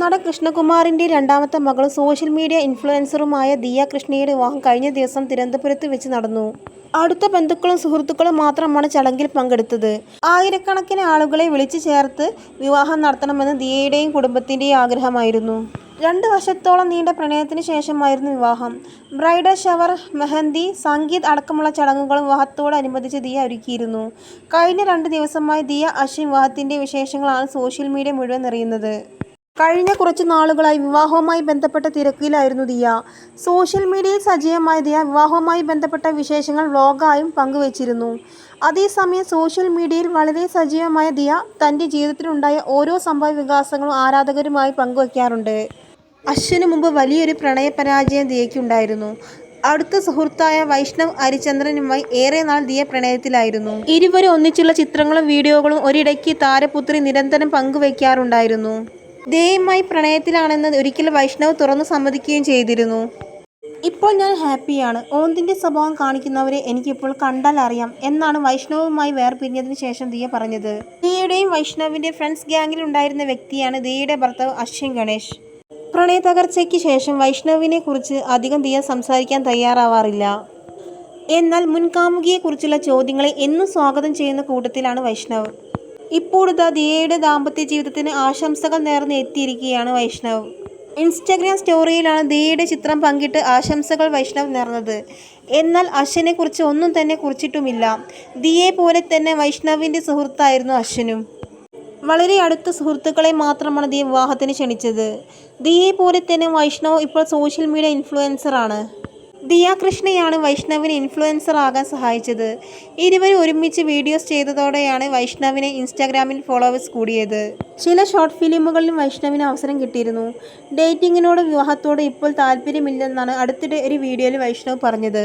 നടൻ കൃഷ്ണകുമാറിന്റെ രണ്ടാമത്തെ മകളും സോഷ്യൽ മീഡിയ ഇൻഫ്ലുവൻസറുമായ ദിയ കൃഷ്ണയുടെ വിവാഹം കഴിഞ്ഞ ദിവസം തിരുവനന്തപുരത്ത് വെച്ച് നടന്നു. അടുത്ത ബന്ധുക്കളും സുഹൃത്തുക്കളും മാത്രമാണ് ചടങ്ങിൽ പങ്കെടുത്തത്. ആയിരക്കണക്കിന് ആളുകളെ വിളിച്ചു ചേർത്ത് വിവാഹം നടത്തണമെന്ന് ദിയയുടെയും കുടുംബത്തിന്റെയും ആഗ്രഹമായിരുന്നു. രണ്ട് വർഷത്തോളം നീണ്ട പ്രണയത്തിന് ശേഷമായിരുന്നു വിവാഹം. ബ്രൈഡൽ ഷവർ, മെഹന്തി, സംഗീത് അടക്കമുള്ള ചടങ്ങുകളും വിവാഹത്തോടനുബന്ധിച്ച് ദിയ ഒരുക്കിയിരുന്നു. കഴിഞ്ഞ രണ്ട് ദിവസമായി ദിയ അശ്വിൻ വിവാഹത്തിന്റെ വിശേഷങ്ങളാണ് സോഷ്യൽ മീഡിയ മുഴുവൻ നിറയുന്നത്. കഴിഞ്ഞ കുറച്ച് നാളുകളായി വിവാഹവുമായി ബന്ധപ്പെട്ട തിരക്കിലായിരുന്നു ദിയ. സോഷ്യൽ മീഡിയയിൽ സജീവമായ ദിയ വിവാഹവുമായി ബന്ധപ്പെട്ട വിശേഷങ്ങൾ വ്ലോഗായും പങ്കുവച്ചിരുന്നു അതേസമയം സോഷ്യൽ മീഡിയയിൽ വളരെ സജീവമായ ദിയ തന്റെ ജീവിതത്തിലുണ്ടായ ഓരോ സംഭവ വികാസങ്ങളും ആരാധകരുമായി പങ്കുവയ്ക്കാറുണ്ട് അശ്വിനു മുമ്പ് വലിയൊരു പ്രണയ പരാജയം ദിയയ്ക്കുണ്ടായിരുന്നു. അടുത്ത സുഹൃത്തായ വൈഷ്ണവ് ഹരിചന്ദ്രനുമായി ഏറെ നാൾ ദിയ പ്രണയത്തിലായിരുന്നു. ഇരുവരും ഒന്നിച്ചുള്ള ചിത്രങ്ങളും വീഡിയോകളും ഒരിടയ്ക്ക് താരപുത്രി നിരന്തരം പങ്കുവെക്കാറുണ്ടായിരുന്നു. ദിയയുമായി പ്രണയത്തിലാണെന്ന് ഒരിക്കൽ വൈഷ്ണവ് തുറന്നു സമ്മതിക്കുകയും ചെയ്തിരുന്നു. ഇപ്പോൾ ഞാൻ ഹാപ്പിയാണ്. ഓന്തിന്റെ സ്വഭാവം കാണിക്കുന്നവരെ എനിക്കിപ്പോൾ കണ്ടാൽ അറിയാം എന്നാണ് വൈഷ്ണവുമായി വേർപിരിഞ്ഞതിന് ശേഷം ദിയ പറഞ്ഞത്. ദിയയുടെയും വൈഷ്ണവിന്റെ ഫ്രണ്ട്സ് ഗ്യാങ്ങിൽ ഉണ്ടായിരുന്ന വ്യക്തിയാണ് ദിയയുടെ ഭർത്താവ് അശ്വിൻ ഗണേശ്. പ്രണയത്തകർച്ചയ്ക്ക് ശേഷം വൈഷ്ണവിനെ കുറിച്ച് അധികം ദിയ സംസാരിക്കാൻ തയ്യാറാവാറില്ല. എന്നാൽ മുൻകാമുകിയെക്കുറിച്ചുള്ള ചോദ്യങ്ങളെ എന്നും സ്വാഗതം ചെയ്യുന്ന കൂട്ടത്തിലാണ് വൈഷ്ണവ്. ഇപ്പോഴിതാ ദിയയുടെ ദാമ്പത്യ ജീവിതത്തിന് ആശംസകൾ നേർന്ന് എത്തിയിരിക്കുകയാണ് വൈഷ്ണവ്. ഇൻസ്റ്റഗ്രാം സ്റ്റോറിയിലാണ് ദിയയുടെ ചിത്രം പങ്കിട്ട് ആശംസകൾ വൈഷ്ണവ് നേർന്നത്. എന്നാൽ അശ്വിനെക്കുറിച്ച് ഒന്നും തന്നെ കുറിച്ചിട്ടുമില്ല. ദിയയെ പോലെ തന്നെ വൈഷ്ണവിന്റെ സുഹൃത്തായിരുന്നു അശ്വനും വളരെ അടുത്ത സുഹൃത്തുക്കളെ മാത്രമാണ് ദിയ വിവാഹത്തിന് ക്ഷണിച്ചത്. ദിയെ പോലെ തന്നെ വൈഷ്ണവ് ഇപ്പോൾ സോഷ്യൽ മീഡിയ ഇൻഫ്ലുവൻസറാണ്. ദിയ കൃഷ്ണയാണ് വൈഷ്ണവിനെ ഇൻഫ്ലുവൻസർ ആകാൻ സഹായിച്ചത്. ഇരുവരും ഒരുമിച്ച് വീഡിയോസ് ചെയ്തതോടെയാണ് വൈഷ്ണവിന് ഇൻസ്റ്റാഗ്രാമിൽ ഫോളോവേഴ്സ് കൂടിയത്. ചില ഷോർട്ട് ഫിലിമുകളിലും വൈഷ്ണവിന് അവസരം കിട്ടിയിരുന്നു. ഡേറ്റിങ്ങിനോടും വിവാഹത്തോടും ഇപ്പോൾ താല്പര്യമില്ലെന്നാണ് അടുത്തിടെ ഒരു വീഡിയോയിൽ വൈഷ്ണവ് പറഞ്ഞത്.